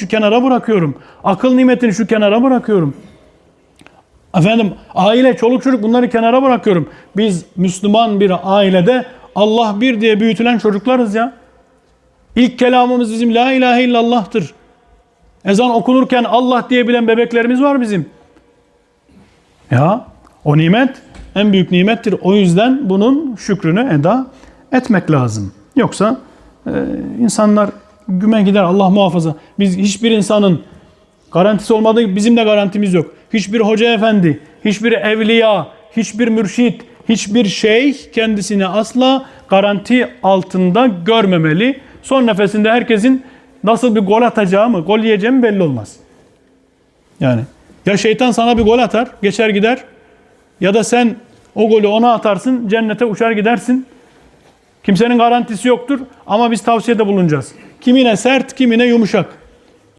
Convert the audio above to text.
şu kenara bırakıyorum. Akıl nimetini şu kenara bırakıyorum. Efendim aile, çoluk çocuk bunları kenara bırakıyorum. Biz Müslüman bir ailede Allah bir diye büyütülen çocuklarız ya. İlk kelamımız bizim la ilahe illallah'tır. Ezan okunurken Allah diyebilen bebeklerimiz var bizim. Ya o nimet en büyük nimettir. O yüzden bunun şükrünü eda etmek lazım. Yoksa e, insanlar güme gider Allah muhafaza. Biz hiçbir insanın garantisi olmadığı bizim de garantimiz yok. Hiçbir hoca efendi, hiçbir evliya, hiçbir mürşit, hiçbir şeyh kendisini asla garanti altında görmemeli. Son nefesinde herkesin nasıl bir gol atacağı mı, gol yiyeceği mi belli olmaz. Yani ya şeytan sana bir gol atar, geçer gider ya da sen o golü ona atarsın, cennete uçar gidersin. Kimsenin garantisi yoktur ama biz tavsiyede bulunacağız. Kimine sert, kimine yumuşak.